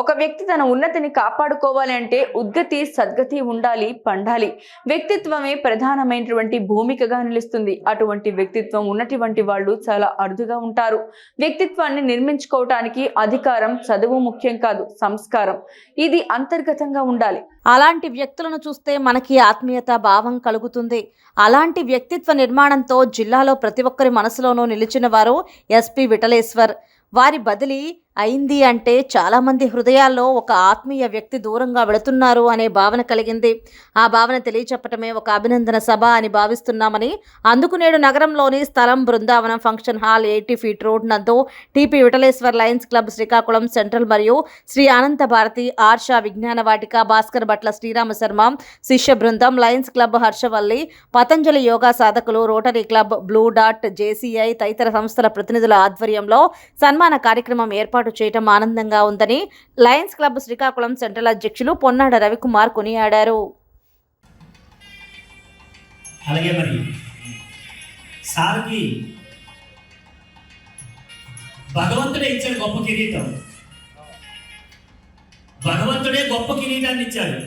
ఒక వ్యక్తి తన ఉన్నతిని కాపాడుకోవాలి అంటే ఉద్గతి సద్గతి ఉండాలి పండాలి. వ్యక్తిత్వమే ప్రధానమైనటువంటి భూమికగా నిలుస్తుంది. అటువంటి వ్యక్తిత్వం ఉన్నటువంటి వాళ్ళు చాలా అరుదుగా ఉంటారు. వ్యక్తిత్వాన్ని నిర్మించుకోవటానికి అధికారం చదువు ముఖ్యం కాదు సంస్కారం. ఇది అంతర్గతంగా ఉండాలి. అలాంటి వ్యక్తులను చూస్తే మనకి ఆత్మీయత భావం కలుగుతుంది. అలాంటి వ్యక్తిత్వ నిర్మాణంతో జిల్లాలో ప్రతి ఒక్కరి మనసులోనూ నిలిచిన వారు ఎస్పి విఠలేశ్వర్. వారి బదిలీ అయింది అంటే చాలామంది హృదయాల్లో ఒక ఆత్మీయ వ్యక్తి దూరంగా వెళుతున్నారు అనే భావన కలిగింది. ఆ భావన తెలియచెప్పటమే ఒక అభినందన సభ అని భావిస్తున్నామని అందుకు నేడు నగరంలోని స్థలం Brindavanam function hall eighty feet road నందు TP Vitaleshwar Lions Club Srikakulam central మరియు శ్రీ అనంత భారతి ఆర్ష విజ్ఞాన వాటిక భాస్కర్ భట్ల శ్రీరామ శర్మ శిష్య బృందం Lions Club Harshavalli Patanjali yoga సాధకులు Rotary Club Blue Dot JCI తదితర సంస్థల ప్రతినిధుల ఆధ్వర్యంలో సన్మాన కార్యక్రమం ఏర్పాటు ఏర్పాటు చేయటం ఆనందంగా ఉందని లయన్స్ క్లబ్ శ్రీకాకుళం సెంట్రల్ అధ్యక్షులు పొన్నాడ రవికుమార్ కొనియాడారు. అలాగే మరి సార్కి భగవంతుడే ఇచ్చాడు గొప్ప కిరీటం. భగవంతుడే గొప్ప కిరీటాన్ని ఇచ్చాడు.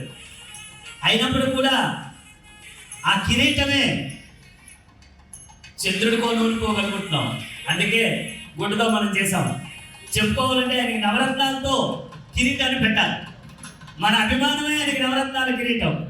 అయినప్పుడు కూడా ఆ కిరీటమే చంద్రుడికో నూరుకోగలుగుతున్నాం అందుకే గుడ్డతో మనం చేసాం చెప్పుకోవాలంటే ఆయనకి నవరత్నాలతో కిరీటాన్ని పెట్టాలి. మన అభిమానమే ఆయనకి నవరత్నాల కిరీటం.